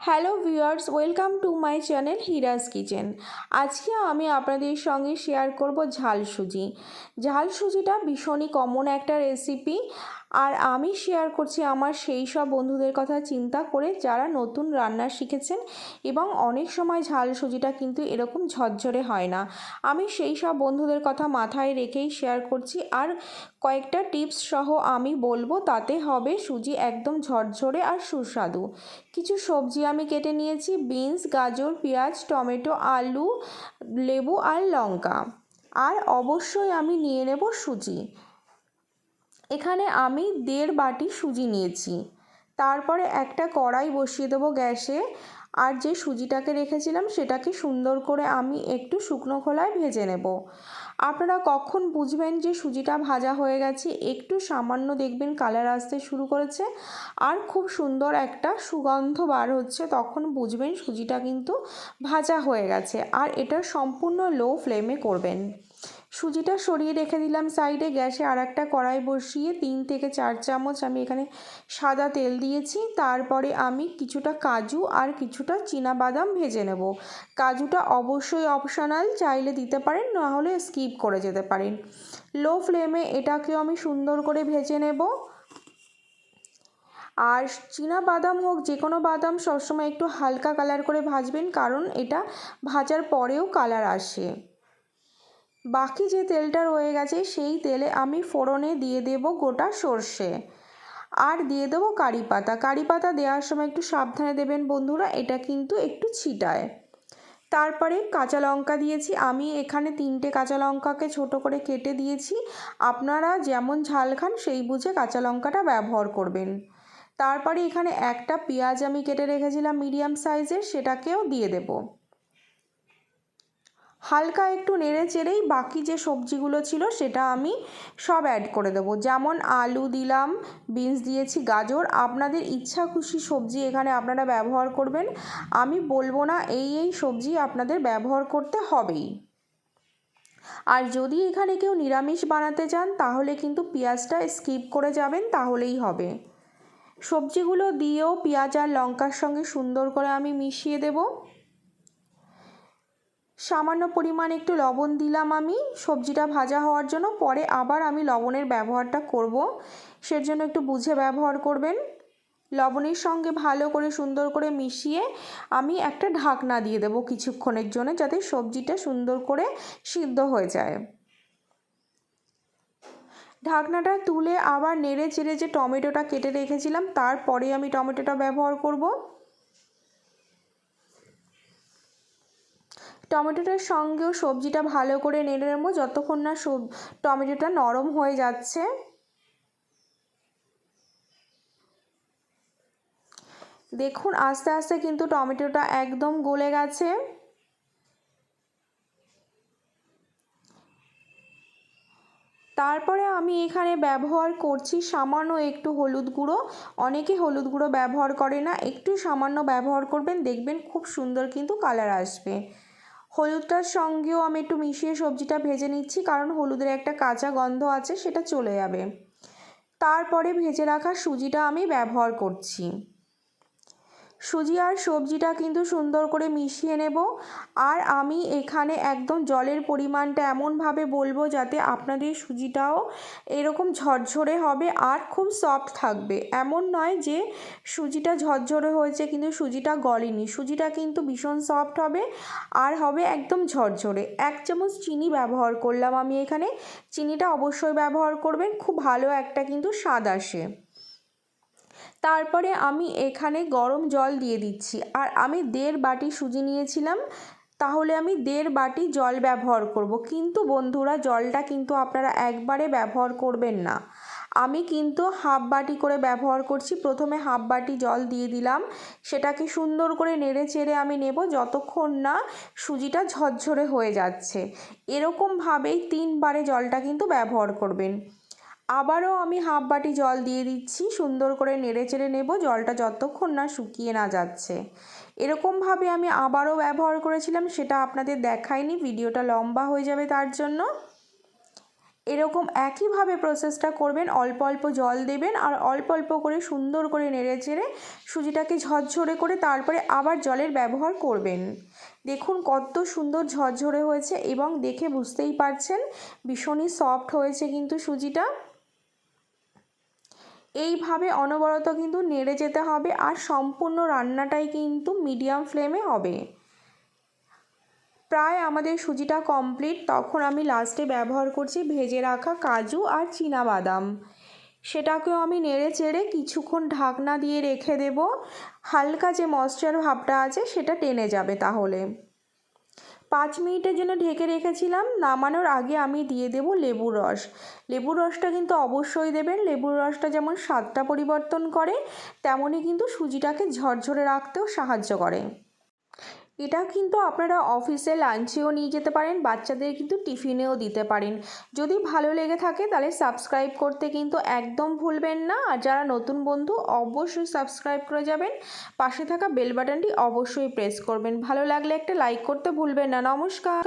Hello viewers, welcome to my channel Hiraj kitchen. আজকে আমি আপনাদের সঙ্গে শেয়ার করব ঝাল সুজি। ঝাল সুজিটা ভীষণই কমন একটা রেসিপি আর আমি শেয়ার করছি আমার সেই সব বন্ধুদের কথা চিন্তা করে যারা নতুন রান্না শিখেছেন এবং অনেক সময় ঝাল সুজিটা কিন্তু এরকম ঝরঝরে হয় না। আমি সেই সব বন্ধুদের কথা মাথায় রেখেই শেয়ার করছি আর কয়েকটা টিপস সহ আমি বলব তাতে হবে সুজি একদম ঝরঝরে আর সুস্বাদু। কিছু সবজি আমি কেটে নিয়েছি বিনস গাজর, পেঁয়াজ, টমেটো, আলু, লেবু আর লঙ্কা। আর অবশ্যই আমি নিয়ে নেব সুজি। এখানে আমি দেড় বাটি সুজি নিয়েছি। তারপরে একটা কড়াই বসিয়ে দেবো গ্যাসে। আর যে সুজিটাকে রেখেছিলাম, সেটাকে সুন্দর করে আমি একটু শুকনো খোলায় ভেজে নেব। আপনারা কখন বুঝবেন যে সুজিটা ভাজা হয়ে গেছে? একটু সামান্য দেখবেন কালার আসতে শুরু করেছে। আর খুব সুন্দর একটা সুগন্ধ বার হচ্ছে, তখন বুঝবেন সুজিটা কিন্তু ভাজা হয়ে গেছে। আর এটা সম্পূর্ণ লো ফ্লেমে করবেন। সুজিটা সরিয়ে রেখে দিলাম সাইডে। গ্যাসে আর একটা কড়াই বসিয়ে তিন থেকে চার চামচ আমি এখানে সাদা তেল দিয়েছি। তারপরে আমি কিছুটা কাজু আর কিছুটা বাদাম ভেজে নেব। কাজুটা অবশ্যই অপশনাল চাইলে দিতে পারেন নাহলে স্কিপ করে যেতে পারেন। লো ফ্লেমে এটাকেও আমি সুন্দর করে ভেজে নেব। আর চীনা বাদাম হোক, যে কোনো বাদাম সবসময় একটু হালকা কালার করে ভাজবেন, কারণ এটা ভাজার পরেও কালার আসে। বাকি যে তেলটা রয়ে গেছে, সেই তেলে আমি ফোড়নে দিয়ে দেব গোটা সর্ষে। আর দিয়ে দেবো কারি পাতা। কারি পাতা দেওয়ার সময় একটু সাবধানে দেবেন বন্ধুরা, এটা কিন্তু একটু ছিটায়। তারপরে কাঁচা লঙ্কা দিয়েছি। আমি এখানে তিনটে কাঁচা লঙ্কাকে ছোট করে কেটে দিয়েছি। আপনারা যেমন ঝাল খান, সেই বুঝে কাঁচা লঙ্কাটা ব্যবহার করবেন। তারপরে এখানে একটা পেঁয়াজ আমি কেটে রেখেছিলাম মিডিয়াম সাইজের, সেটাকেও দিয়ে দেবো। হালকা একটু নেড়ে চেড়েই বাকি যে সবজিগুলো ছিল সেটা আমি সব অ্যাড করে দেবো। যেমন আলু দিলাম বিনস দিয়েছি, গাজর। আপনাদের ইচ্ছা খুশি সবজি এখানে আপনারা ব্যবহার করবেন। আমি বলব না এই এই সবজি আপনাদের ব্যবহার করতে হবেই। আর যদি এখানে কেউ নিরামিষ বানাতে চান, তাহলে কিন্তু পেঁয়াজটা স্কিপ করে যাবেন, তাহলেই হবে। সবজিগুলো দিয়েও পেঁয়াজ আর লঙ্কার সঙ্গে সুন্দর করে আমি মিশিয়ে দেবো। সামান্য পরিমাণ একটু লবণ দিলাম আমি। সবজিটা ভাজা হওয়ার জন্য পরে আবার আমি লবণের ব্যবহারটা করব। সের জন্য একটু বুঝে ব্যবহার করবেন। লবণের সঙ্গে ভালো করে সুন্দর করে মিশিয়ে আমি একটা ঢাকনা দিয়ে দেবো কিছুক্ষণের জন্য যাতে সবজিটা সুন্দর করে সিদ্ধ হয়ে যায়। ঢাকনাটা তুলে আবার নেড়ে চেড়ে যে টমেটোটা কেটে রেখেছিলাম তারপরে আমি টমেটোটা ব্যবহার করব। টমেটোটার সঙ্গেও সবজিটা ভালো করে নেড়ে নেব, যতক্ষণ না সব টমেটোটা নরম হয়ে যাচ্ছে। দেখুন, আস্তে আস্তে কিন্তু টমেটোটা একদম গলে গেছে। তারপরে আমি এখানে ব্যবহার করছি সামান্য একটু হলুদ গুঁড়ো। অনেকে হলুদ গুঁড়ো ব্যবহার করে না, একটু সামান্য ব্যবহার করবেন, দেখবেন খুব সুন্দর কিন্তু কালার আসবে। হলুদটার সঙ্গেও আমি একটু মিশিয়ে সবজিটা ভেজে নিচ্ছি, কারণ হলুদের একটা কাঁচা গন্ধ আছে, সেটা চলে যাবে। তারপরে ভেজে রাখা সুজিটা আমি ব্যবহার করছি। সুজি আর সবজিটা কিন্তু সুন্দর করে মিশিয়ে নেব। আর আমি এখানে একদম জলের পরিমাণটা এমনভাবে বলব যাতে আপনাদের সুজিটাও এরকম ঝরঝরে হবে আর খুব সফট থাকবে। এমন নয় যে সুজিটা ঝরঝরে হয়েছে কিন্তু সুজিটা গলেনি। সুজিটা কিন্তু ভীষণ সফট হবে আর হবে একদম ঝরঝরে। এক চামচ চিনি ব্যবহার করলাম আমি এখানে। চিনিটা অবশ্যই ব্যবহার করবেন, খুব ভালো একটা কিন্তু স্বাদ আসে। তারপরে আমি এখানে গরম জল দিয়ে দিচ্ছি। আর আমি দেড় বাটি সুজি নিয়েছিলাম, তাহলে আমি দেড় বাটি জল ব্যবহার করব। কিন্তু বন্ধুরা, জলটা কিন্তু আপনারা একবারে ব্যবহার করবেন না। আমি কিন্তু হাফ বাটি করে ব্যবহার করছি। প্রথমে হাফ বাটি জল দিয়ে দিলাম। সেটাকে সুন্দর করে নেড়ে চেড়ে আমি নেব, যতক্ষণ না সুজিটা ঝরঝরে হয়ে যাচ্ছে। এরকমভাবেই তিনবারে জলটা কিন্তু ব্যবহার করবেন। আবারও আমি হাফ বাটি জল দিয়ে দিচ্ছি। সুন্দর করে নেড়ে চেড়ে নেব। জলটা যতক্ষণ না শুকিয়ে না যাচ্ছে। এরকমভাবে আমি আবারও ব্যবহার করেছিলাম, সেটা আপনাদের দেখায়নি ভিডিওটা লম্বা হয়ে যাবে তার জন্য। এরকম একইভাবে প্রসেসটা করবেন। অল্প অল্প জল দেবেন আর অল্প অল্প করে সুন্দর করে নেড়ে চেড়ে সুজিটাকে ঝরঝরে করে তারপরে আবার জলের ব্যবহার করবেন। দেখুন কত সুন্দর ঝরঝরে হয়েছে এবং দেখে বুঝতেই পারছেন, ভীষণই সফট হয়েছে কিন্তু সুজিটা। এইভাবে অনবরত কিন্তু নেড়ে যেতে হবে আর সম্পূর্ণ রান্নাটাই কিন্তু মিডিয়াম ফ্লেমে হবে। প্রায় আমাদের সুজিটা কমপ্লিট, তখন আমি লাস্টে ব্যবহার করছি ভেজে রাখা কাজু আর বাদাম সেটাকেও আমি নেড়ে চেড়ে কিছুক্ষণ ঢাকনা দিয়ে রেখে দেব। হালকা যে ময়শ্চার ভাবটা আছে সেটা টেনে যাবে তাহলে। পাঁচ মিনিটের জন্য ঢেকে রেখেছিলাম। নামানোর আগে আমি দিয়ে দেব লেবুর রস। লেবুর রসটা কিন্তু অবশ্যই দেবেন। লেবুর রসটা যেমন স্বাদটা পরিবর্তন করে, তেমনই কিন্তু সুজিটাকে ঝরঝরে রাখতেও সাহায্য করে। এটা কিন্তু আপনারা অফিসে লাঞ্চেও নিয়ে যেতে পারেন, বাচ্চাদের কিন্তু টিফিনেও দিতে পারেন। যদি ভালো লেগে থাকে তাহলে সাবস্ক্রাইব করতে কিন্তু একদম ভুলবেন না। আর যারা নতুন বন্ধু অবশ্যই সাবস্ক্রাইব করে যাবেন। পাশে থাকা বেল বাটনটি অবশ্যই প্রেস করবেন। ভালো লাগলে একটা লাইক করতে ভুলবেন না। নমস্কার।